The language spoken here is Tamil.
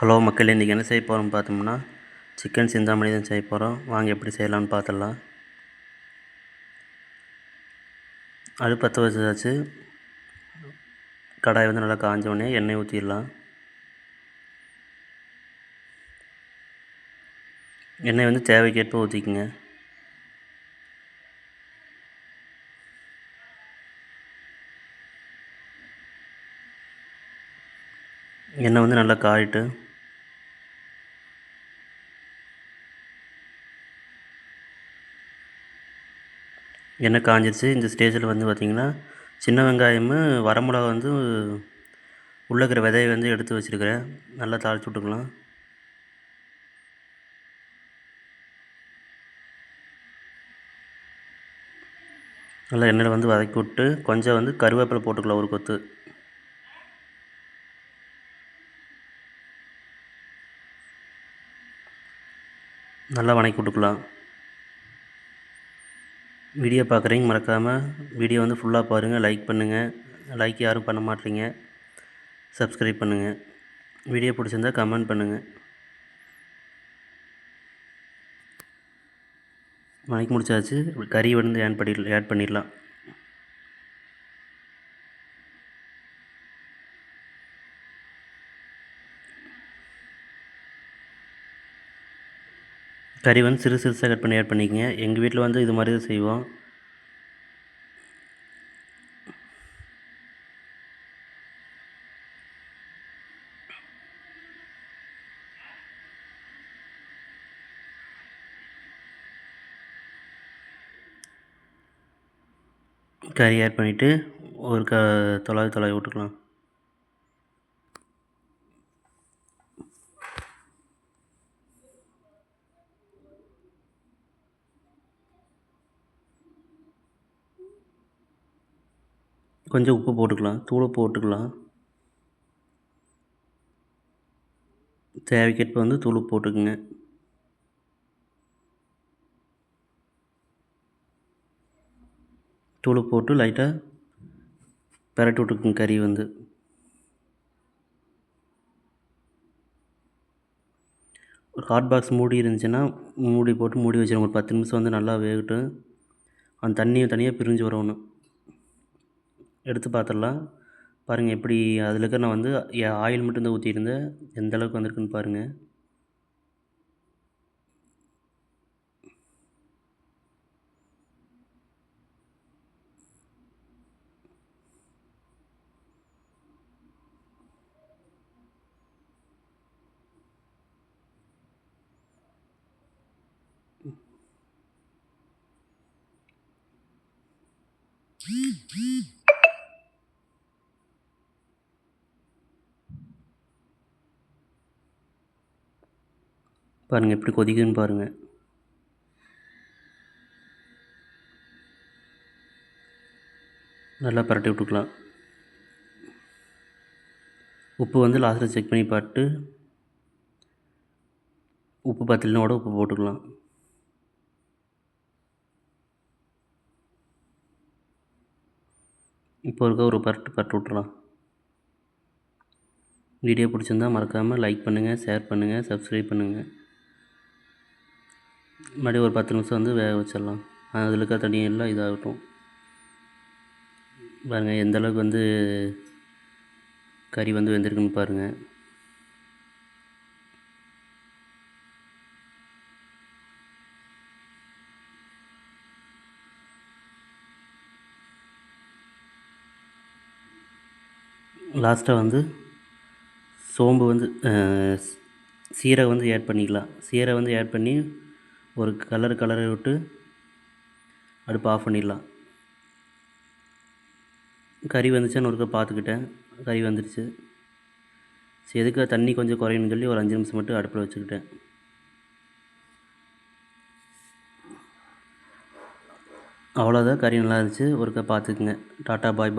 ஹலோ மக்கள் இன்றைக்கி என்ன செய்ய போகிறோம் பார்த்தோம்னா சிக்கன் சிந்தாமணி தான் செய்ய போகிறோம் வாங்க எப்படி செய்யலாம்னு பார்த்துடலாம். அடுப்பு பற்ற வச்சாச்சு. கடாய் வந்து நல்லா காஞ்சோடனே எண்ணெய் ஊற்றிடலாம் எண்ணெய் வந்து தேவைக்கேற்ப ஊற்றிக்குங்க எண்ணெய் வந்து நல்லா காயிட்டு எண்ணெய் காஞ்சிருச்சு. இந்த ஸ்டேஜில் வந்து பார்த்திங்கன்னா சின்ன வெங்காயமும் வரமிளகா வந்து உள்ளே இருக்கிற விதையை வந்து எடுத்து வச்சுருக்கிறேன். நல்லா தாளிச்சு விட்டுக்கலாம். நல்லா எண்ணெயில் வந்து வதக்கி விட்டு கொஞ்சம் வந்து கருவேப்பிலை போட்டுக்கலாம் ஒரு கொத்து. நல்லா வணக்கி விட்டுக்கலாம். வீடியோ பார்க்குறீங்க மறக்காமல் வீடியோ வந்து ஃபுல்லாக பாருங்கள் லைக் பண்ணுங்கள் லைக் யாரும் பண்ண மாட்டீங்க. சப்ஸ்கிரைப் பண்ணுங்கள் வீடியோ பிடிச்சிருந்தா கமெண்ட் பண்ணுங்கள் வணக்கி முடிச்சாச்சு. கறி வந்து ஆட் பண்ணி ஆட் பண்ணிடலாம். கறி வந்து சிறு சிறுசாக கட் பண்ணி ஆட் பண்ணிக்கங்க. எங்கள் வீட்டில் வந்து இது மாதிரி தான் செய்வோம். கறி ஆட் பண்ணிவிட்டு ஒரு க தொலாவி தொலாவி விட்டுக்கலாம். கொஞ்சம் உப்பு போட்டுக்கலாம் தூளை போட்டுக்கலாம். தேவைக்கேற்ப வந்து தூள் போட்டுக்குங்க. தூள் போட்டு லைட்டாக பெரட்டி விட்டுக்குங்க கறி வந்து. ஒரு ஹாட் பாக்ஸ் மூடி இருந்துச்சுன்னா மூடி போட்டு மூடி வச்சிருங்க. ஒரு பத்து நிமிஷம் வந்து நல்லா வேகட்டும். அந்த தண்ணியை தனியாக பிரிஞ்சு வரணும். எடுத்து பார்த்துடலாம். பாருங்கள் எப்படி அதில் இருக்கிற நான் வந்து ஆயில் மட்டும்தான் ஊற்றிருந்தேன் எந்தளவுக்கு வந்திருக்குன்னு பாருங்கள் பாருங்கள் எப்படி கொதிக்குன்னு பாருங்கள் நல்லா பரட்டி விட்டுக்கலாம். உப்பு வந்து லாஸ்ட்டில் செக் பண்ணி பார்த்துட்டு உப்பு பத்திலனோட உப்பு போட்டுக்கலாம். இப்போ இருக்க ஒரு பரட்டு பரட்டு விட்டுலாம் வீடியோ பிடிச்சிருந்தா மறக்காமல் லைக் பண்ணுங்கள் ஷேர் பண்ணுங்கள் சப்ஸ்கிரைப் பண்ணுங்கள் மறுபடியும் ஒரு பத்து நிமிஷம் வந்து வேக வச்சிடலாம். அதில் இருக்க தண்ணி எல்லாம் இதாகட்டும். பாருங்கள் எந்த அளவுக்கு வந்து கறி வந்து வெந்திருக்குன்னு பாருங்கள் லாஸ்ட்டாக வந்து சோம்பு வந்து சீரகம் வந்து ஆட் பண்ணிக்கலாம். சீரகம் வந்து ஆட் பண்ணி ஒரு கலர் கலரை விட்டு அடுப்பு ஆஃப் பண்ணிடலாம். கறி வந்துச்சான்னு ஒருக்க பார்த்துக்கிட்டேன். கறி வந்துடுச்சு. சரி எதுக்கு தண்ணி கொஞ்சம் குறையணும்னு சொல்லி ஒரு அஞ்சு நிமிஷம் மட்டும் அடுப்பில் வச்சுக்கிட்டேன். அவ்வளோதான் கறி நல்லா இருந்துச்சு. ஒருக்க பார்த்துக்குங்க. Tata bye bye.